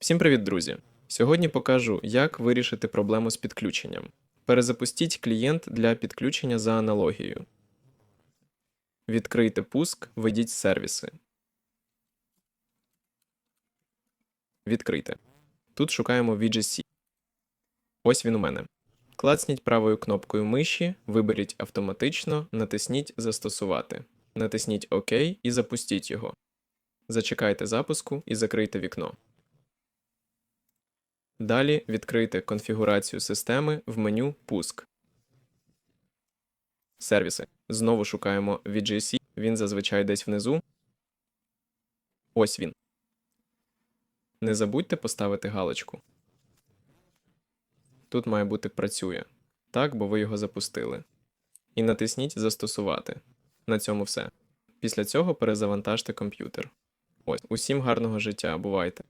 Всім привіт, друзі! Сьогодні покажу, як вирішити проблему з підключенням. Перезапустіть клієнт для підключення за аналогією. Відкрийте пуск, введіть сервіси. Відкрийте. Тут шукаємо VGC. Ось він у мене. Клацніть правою кнопкою миші, виберіть автоматично, натисніть Застосувати. Натисніть ОК і запустіть його. Зачекайте запуску і закрийте вікно. Далі відкрийте конфігурацію системи в меню Пуск. Сервіси. Знову шукаємо VGC, він зазвичай десь внизу. Ось він. Не забудьте поставити галочку. Тут має бути працює. Так, бо ви його запустили. І натисніть Застосувати. На цьому все. Після цього перезавантажте комп'ютер. Ось, усім гарного життя, бувайте!